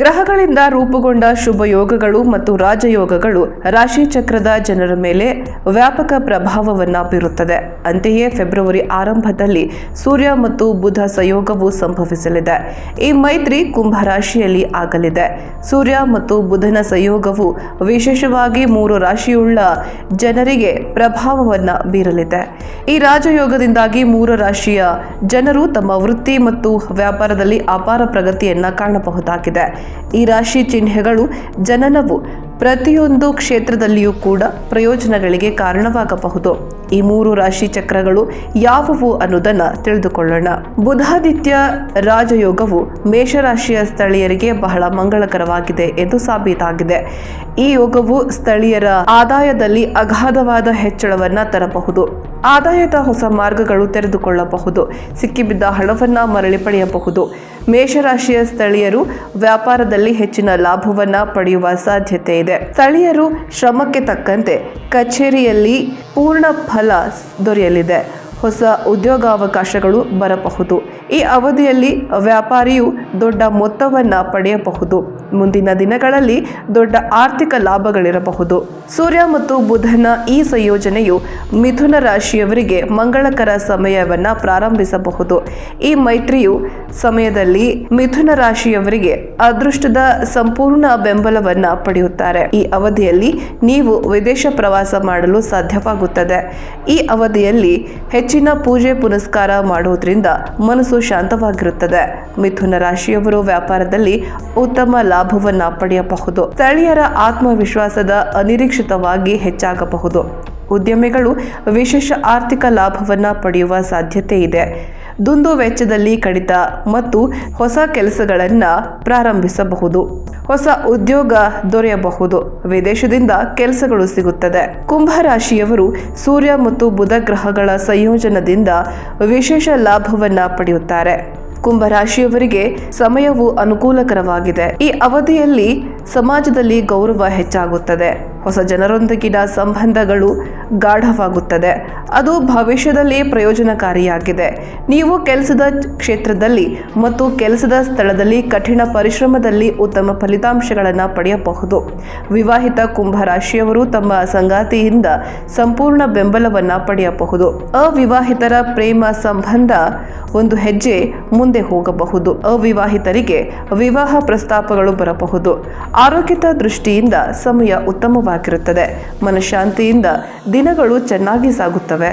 ಗ್ರಹಗಳಿಂದ ರೂಪುಗೊಂಡ ಶುಭ ಯೋಗಗಳು ಮತ್ತು ರಾಜಯೋಗಗಳು ರಾಶಿ ಚಕ್ರದ ಜನರ ಮೇಲೆ ವ್ಯಾಪಕ ಪ್ರಭಾವವನ್ನು ಬೀರುತ್ತದೆ. ಅಂತೆಯೇ ಫೆಬ್ರವರಿ ಆರಂಭದಲ್ಲಿ ಸೂರ್ಯ ಮತ್ತು ಬುಧ ಸಂಯೋಗವು ಸಂಭವಿಸಲಿದೆ. ಈ ಮೈತ್ರಿ ಕುಂಭ ರಾಶಿಯಲ್ಲಿ ಆಗಲಿದೆ. ಸೂರ್ಯ ಮತ್ತು ಬುಧನ ಸಂಯೋಗವು ವಿಶೇಷವಾಗಿ ಮೂರು ರಾಶಿಯುಳ್ಳ ಜನರಿಗೆ ಪ್ರಭಾವವನ್ನು ಬೀರಲಿದೆ. ಈ ರಾಜಯೋಗದಿಂದಾಗಿ ಮೂರು ರಾಶಿಯ ಜನರು ತಮ್ಮ ವೃತ್ತಿ ಮತ್ತು ವ್ಯಾಪಾರದಲ್ಲಿ ಅಪಾರ ಪ್ರಗತಿಯನ್ನು ಕಾಣಬಹುದಾಗಿದೆ. ಈ ರಾಶಿ ಚಿಹ್ನೆಗಳು ಜನನವು ಪ್ರತಿಯೊಂದು ಕ್ಷೇತ್ರದಲ್ಲಿಯೂ ಕೂಡ ಪ್ರಯೋಜನಗಳಿಗೆ ಕಾರಣವಾಗಬಹುದು. ಈ ಮೂರು ರಾಶಿ ಚಕ್ರಗಳು ಯಾವುವು ಅನ್ನೋದನ್ನ ತಿಳಿದುಕೊಳ್ಳೋಣ. ಬುಧಾದಿತ್ಯ ರಾಜಯೋಗವು ಮೇಷರಾಶಿಯ ಸ್ಥಳೀಯರಿಗೆ ಬಹಳ ಮಂಗಳಕರವಾಗಿದೆ ಎಂದು ಸಾಬೀತಾಗಿದೆ. ಈ ಯೋಗವು ಸ್ಥಳೀಯರ ಆದಾಯದಲ್ಲಿ ಅಗಾಧವಾದ ಹೆಚ್ಚಳವನ್ನ ತರಬಹುದು. ಆದಾಯದ ಹೊಸ ಮಾರ್ಗಗಳು ತೆರೆದುಕೊಳ್ಳಬಹುದು. ಸಿಕ್ಕಿಬಿದ್ದ ಹಣವನ್ನ ಮರಳಿ ಪಡೆಯಬಹುದು. ಮೇಷರಾಶಿಯ ಸ್ಥಳೀಯರು ವ್ಯಾಪಾರದಲ್ಲಿ ಹೆಚ್ಚಿನ ಲಾಭವನ್ನ ಪಡೆಯುವ ಸಾಧ್ಯತೆ ಇದೆ. ಸ್ಥಳೀಯರು ಶ್ರಮಕ್ಕೆ ತಕ್ಕಂತೆ ಕಚೇರಿಯಲ್ಲಿ ಪೂರ್ಣ ದೊರೆಯಲಿದೆ. ಹೊಸ ಉದ್ಯೋಗಾವಕಾಶಗಳು ಬರಬಹುದು. ಈ ಅವಧಿಯಲ್ಲಿ ವ್ಯಾಪಾರಿಯು ದೊಡ್ಡ ಮೊತ್ತವನ್ನು ಪಡೆಯಬಹುದು. ಮುಂದಿನ ದಿನಗಳಲ್ಲಿ ದೊಡ್ಡ ಆರ್ಥಿಕ ಲಾಭಗಳಿರಬಹುದು. ಸೂರ್ಯ ಮತ್ತು ಬುಧನ ಈ ಸಂಯೋಜನೆಯು ಮಿಥುನ ರಾಶಿಯವರಿಗೆ ಮಂಗಳಕರ ಸಮಯವನ್ನು ಪ್ರಾರಂಭಿಸಬಹುದು. ಈ ಮೈತ್ರಿಯು ಸಮಯದಲ್ಲಿ ಮಿಥುನ ರಾಶಿಯವರಿಗೆ ಅದೃಷ್ಟದ ಸಂಪೂರ್ಣ ಬೆಂಬಲವನ್ನು ಪಡೆಯುತ್ತಾರೆ. ಈ ಅವಧಿಯಲ್ಲಿ ನೀವು ವಿದೇಶ ಪ್ರವಾಸ ಮಾಡಲು ಸಾಧ್ಯವಾಗುತ್ತದೆ. ಈ ಅವಧಿಯಲ್ಲಿ ಹೆಚ್ಚಿನ ಪೂಜೆ ಪುನಸ್ಕಾರ ಮಾಡುವುದರಿಂದ ಮನಸ್ಸು ಶಾಂತವಾಗಿರುತ್ತದೆ. ಮಿಥುನ ರಾಶಿಯವರು ವ್ಯಾಪಾರದಲ್ಲಿ ಉತ್ತಮ ಲಾಭವನ್ನ ಪಡೆಯಬಹುದು. ಸ್ಥಳೀಯರ ಆತ್ಮವಿಶ್ವಾಸದ ಅನಿರೀಕ್ಷಿತವಾಗಿ ಹೆಚ್ಚಾಗಬಹುದು. ಉದ್ಯಮಿಗಳು ವಿಶೇಷ ಆರ್ಥಿಕ ಲಾಭವನ್ನ ಪಡೆಯುವ ಸಾಧ್ಯತೆ ಇದೆ. ದುಂದು ವೆಚ್ಚದಲ್ಲಿ ಕಡಿತ ಮತ್ತು ಹೊಸ ಕೆಲಸಗಳನ್ನು ಪ್ರಾರಂಭಿಸಬಹುದು. ಹೊಸ ಉದ್ಯೋಗ ದೊರೆಯಬಹುದು. ವಿದೇಶದಿಂದ ಕೆಲಸಗಳು ಸಿಗುತ್ತದೆ. ಕುಂಭ ರಾಶಿಯವರು ಸೂರ್ಯ ಮತ್ತು ಬುಧ ಗ್ರಹಗಳ ಸಂಯೋಜನದಿಂದ ವಿಶೇಷ ಲಾಭವನ್ನ ಪಡೆಯುತ್ತಾರೆ. ಕುಂಭ ರಾಶಿಯವರಿಗೆ ಸಮಯವು ಅನುಕೂಲಕರವಾಗಿದೆ. ಈ ಅವಧಿಯಲ್ಲಿ ಸಮಾಜದಲ್ಲಿ ಗೌರವ ಹೆಚ್ಚಾಗುತ್ತದೆ. ಹೊಸ ಜನರೊಂದಿಗಿನ ಸಂಬಂಧಗಳು ಗಾಢವಾಗುತ್ತದೆ. ಅದು ಭವಿಷ್ಯದಲ್ಲಿ ಪ್ರಯೋಜನಕಾರಿಯಾಗಿದೆ. ನೀವು ಕೆಲಸದ ಕ್ಷೇತ್ರದಲ್ಲಿ ಮತ್ತು ಕೆಲಸದ ಸ್ಥಳದಲ್ಲಿ ಕಠಿಣ ಪರಿಶ್ರಮದಲ್ಲಿ ಉತ್ತಮ ಫಲಿತಾಂಶಗಳನ್ನು ಪಡೆಯಬಹುದು. ವಿವಾಹಿತ ಕುಂಭ ರಾಶಿಯವರು ತಮ್ಮ ಸಂಗಾತಿಯಿಂದ ಸಂಪೂರ್ಣ ಬೆಂಬಲವನ್ನು ಪಡೆಯಬಹುದು. ಅವಿವಾಹಿತರ ಪ್ರೇಮ ಸಂಬಂಧ ಒಂದು ಹೆಜ್ಜೆ ಮುಂದೆ ಹೋಗಬಹುದು. ಅವಿವಾಹಿತರಿಗೆ ವಿವಾಹ ಪ್ರಸ್ತಾಪಗಳು ಬರಬಹುದು. ಆರೋಗ್ಯದ ದೃಷ್ಟಿಯಿಂದ ಸಮಯ ಉತ್ತಮವಾಗಿರುತ್ತದೆ ಮನಃಶಾಂತಿಯಿಂದ ದಿನಗಳು ಚೆನ್ನಾಗಿ ಸಾಗುತ್ತವೆ.